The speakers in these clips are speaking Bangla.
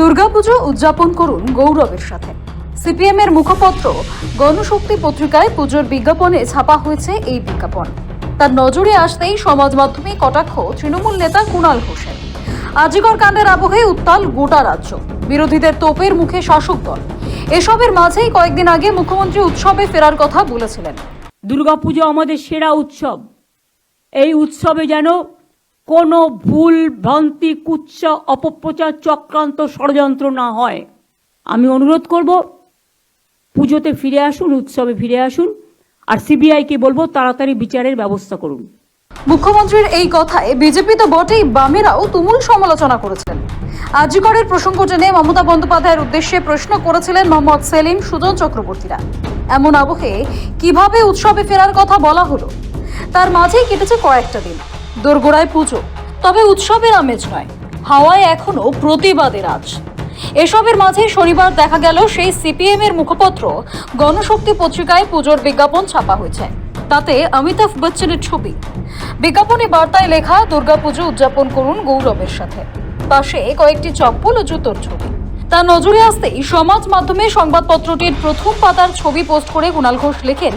দুর্গাপুজো উদযাপন করুন গৌরবের সাথে। সিপিএম এর মুখপত্র, গণশক্তি পত্রিকায় পুজোর বিজ্ঞাপনে ছাপা হয়েছে এই বিজ্ঞাপন। তার নজরে আসতেই সমাজ মাধ্যমে কটাক্ষ তৃণমূল নেতা কুণাল ঘোষের। আজিকর কাণ্ডের আবহে উত্তাল গোটা রাজ্য। বিরোধীদের তোপের মুখে শাসক দল। এসবের মাঝেই কয়েকদিন আগে মুখ্যমন্ত্রী উৎসবে ফেরার কথা বলেছিলেন। দুর্গাপুজো আমাদের সেরা উৎসব। এই উৎসবে যেন কোনো ভুল, ভ্রান্তি কুচ্ছা অপপ্রচার, চক্রান্ত, ষড়যন্ত্র না হয়। আমি অনুরোধ করব, পুজোতে ফিরে আসুন, উৎসবে ফিরে আসুন, আর সিবিআইকে বলব, তাড়াতাড়ি বিচারের ব্যবস্থা করুন। মুখ্যমন্ত্রীর এই কথায় বিজেপি তো বটেই, বামেরাও তুমুল সমালোচনা করেছেন। আজিকরের প্রসঙ্গ টেনে মমতা বন্দ্যোপাধ্যায়ের উদ্দেশ্যে প্রশ্ন করেছিলেন মোহাম্মদ সেলিম সুজন চক্রবর্তীরা। এমন আবহে কীভাবে উৎসবে ফেরার কথা বলা হলো, তার মাঝেই কেটেছে কয়েকটা দিন। দোরগোড়ায় পুজো। তবে উৎসবের আমেজ নয়, হাওয়ায় এখনও প্রতিবাদের আজ এসবের মাঝে শনিবার দেখা গেল সেই সিপিএম এর মুখপত্র। গণশক্তি পত্রিকায় পুজোর বিজ্ঞাপন ছাপা হয়েছে। তাতে অমিতাভ বচ্চনের ছবি। বিজ্ঞাপনে বার্তায় লেখা দুর্গাপুজো উদযাপন করুন গৌরবের সাথে। পাশে কয়েকটি চপ্পল ও জুতোর ছবি। তা নজরে আসতেই সমাজ মাধ্যমে সংবাদপত্রটির প্রথম পাতার ছবি পোস্ট করে কুণাল ঘোষ লেখেন,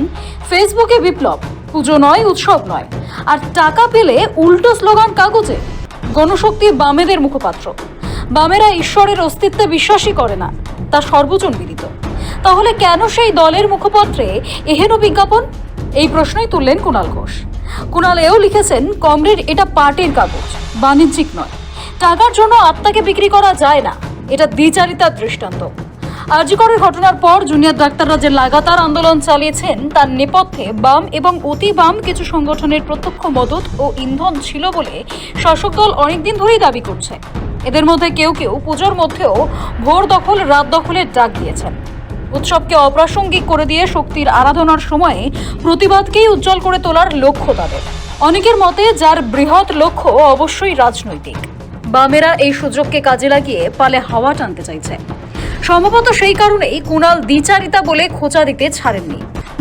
ফেসবুকে বিপ্লব। পুজো নয়, উৎসব নয়। আর টাকা পেলে উল্টো স্লোগান কাগজে, গণশক্তি বামেদের মুখপাত্র। বামেরা ঈশ্বরের অস্তিত্বে বিশ্বাসই করে না, তা সর্বজন বিদিত তাহলে কেন সেই দলের মুখপত্রে এহেন বিজ্ঞাপন? এই প্রশ্নই তুললেন কুণাল ঘোষ। কুণাল এও লিখেছেন, কমরেড, এটা পার্টির কাগজ, বাণিজ্যিক নয়। টাকার জন্য আত্মাকে বিক্রি করা যায় না। এটা দ্বিচারিতার দৃষ্টান্ত। আরজিকরের ঘটনার পর জুনিয়র ডাক্তাররা যে লাগাতার আন্দোলন চালিয়েছেন, তার নেপথ্যে বাম এবং অতি বাম কিছু সংগঠনের প্রত্যক্ষ মদত ও ইন্ধন ছিল বলে শাসক দল অনেকদিন ধরেই দাবি করছে। এদের মধ্যে কেউ কেউ পুজোর মধ্যেও ভোর দখল, রাত দখলের ডাক দিয়েছেন। উৎসবকে অপ্রাসঙ্গিক করে দিয়ে শক্তির আরাধনার সময়ে প্রতিবাদকেই উজ্জ্বল করে তোলার লক্ষ্য তাদের। অনেকের মতে যার বৃহৎ লক্ষ্য অবশ্যই রাজনৈতিক। বামেরা এই সুযোগকে কাজে লাগিয়ে পালে হাওয়া টানতে চাইছে। সম্ভবত সেই কারণেই কুণাল দ্বিচারিতা বলে খোঁচা দিতে ছাড়েননি।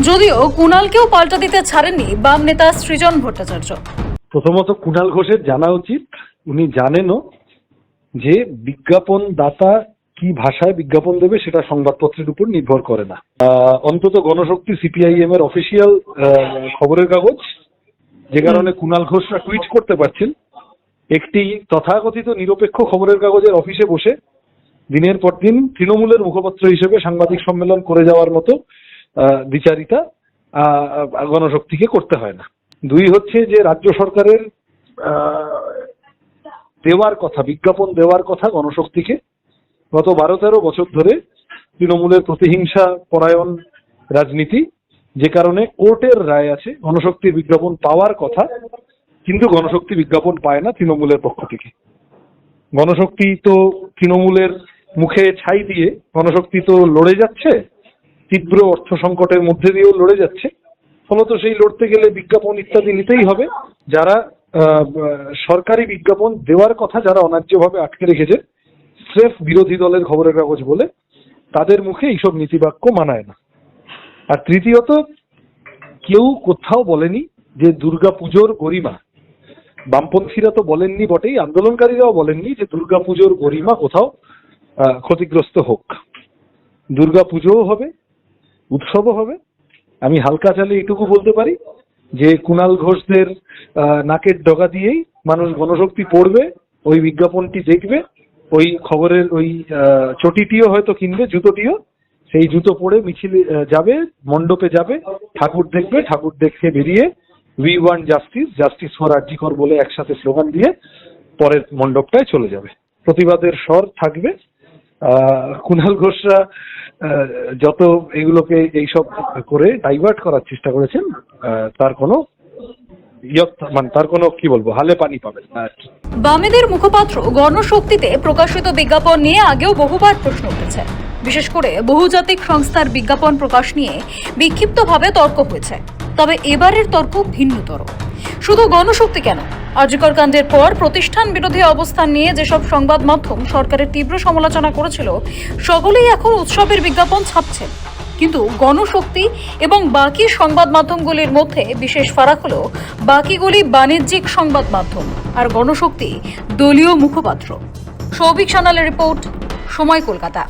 যদিও কুণালকেও পাল্টা দিতে ছাড়েননি বাম নেতা সৃজন ভট্টাচার্য। প্রথমত কুণাল ঘোষের জানা উচিত উনি জানেনও যে বিজ্ঞাপন দাতা কি ভাষায় বিজ্ঞাপন দেবে সেটা সংবাদপত্রের উপর নির্ভর করে না। অন্তত গণশক্তি সিপিআইএম এর অফিসিয়াল খবরের কাগজ যে কারণে কুণাল ঘোষরা টুইট করতে পারছেন একটি তথাকথিত নিরপেক্ষ খবরের কাগজের অফিসে বসে দিনের পর দিন তৃণমূলের মুখপাত্র হিসেবে সাংবাদিক সম্মেলন করে যাওয়ার মতো বিচারিতা গণশক্তিকে করতে হয় না। দুই হচ্ছে যে রাজ্য সরকারের দেওয়ার কথা, বিজ্ঞাপন দেওয়ার কথা গণশক্তিকে, গত বারো তেরো বছর ধরে তৃণমূলের প্রতিহিংসা পরায়ণ রাজনীতি, যে কারণে কোর্টের রায় আছে, গণশক্তির বিজ্ঞাপন পাওয়ার কথা, কিন্তু গণশক্তি বিজ্ঞাপন পায় না তৃণমূলের পক্ষ থেকে। গণশক্তি তো তৃণমূলের মুখে ছাই দিয়ে গণশক্তি তো লড়ে যাচ্ছে, তীব্র অর্থ সংকটের মধ্যে দিয়েও লড়ে যাচ্ছে। ফলত সেই লড়তে গেলে বিজ্ঞাপন ইত্যাদি নিতেই হবে। যারা সরকারি বিজ্ঞাপন দেওয়ার কথা যারা অন্যায্যভাবে আটকে রেখেছে, স্রেফ বিরোধী দলের খবরের কাগজ বলে, তাদের মুখে এইসব নীতিবাক্য মানায় না। আর তৃতীয়ত, কেউ কোথাও বলেনি যে দুর্গা পুজোর গরিমা। বামপন্থীরা তো বলেননি বটেই, আন্দোলনকারীরাও বলেননি যে দুর্গা পুজোর গরিমা কোথাও ক্ষতিগ্রস্ত হোক। দুর্গা পুজোও হবে, উৎসবও হবে। আমি হালকা চালে এটুকু বলতে পারি যে কুণাল ঘোষদের নাকের ডগা দিয়েই মানুষ গণশক্তি পড়বে, ওই বিজ্ঞাপনটি দেখবে, ওই খবরের ওই চটিটিও হয়তো কিনবে, জুতোটিও, সেই জুতো পরে মিছিলে যাবে, মণ্ডপে যাবে, ঠাকুর দেখবে, ঠাকুর দেখে বেরিয়ে we want justice justice for RG Kar বলে একসাথে স্লোগান দিয়ে পরের মণ্ডপটায় চলে যাবে। প্রতিবাদের স্বর থাকবে। কুণাল ঘোষরা যত এগুলোকে এইসব করে ডাইভার্ট করার চেষ্টা করেছেন তার কোনো মানে তার কোনো কি বলব, হালে পানি পাবেন। বামেদের মুখপাত্র গণশক্তিতে প্রকাশিত বিজ্ঞাপন নিয়ে আগেও বহুবার প্রশ্ন উঠেছে। বিশেষ করে বহুজাতিক সংস্থার বিজ্ঞাপন প্রকাশ নিয়ে বিক্ষিপ্তভাবে তর্ক হয়েছে। তবে এবারের তর্ক ভিন্নতর। শুধু গণশক্তি কেন? আর্যকর কাণ্ডের পর প্রতিষ্ঠান বিরোধী অবস্থান নিয়ে যেসব সংবাদ মাধ্যম সরকারের তীব্র সমালোচনা করেছিল, সকলেই এখন উৎসবের বিজ্ঞাপন ছাপছে কিন্তু গণশক্তি এবং বাকি সংবাদ মাধ্যমগুলির মধ্যে বিশেষ ফারাক হলো বাকিগুলি বাণিজ্যিক সংবাদ মাধ্যম আর গণশক্তি দলীয় মুখপাত্র। সৌভিক সানালের রিপোর্ট, সময় কলকাতা।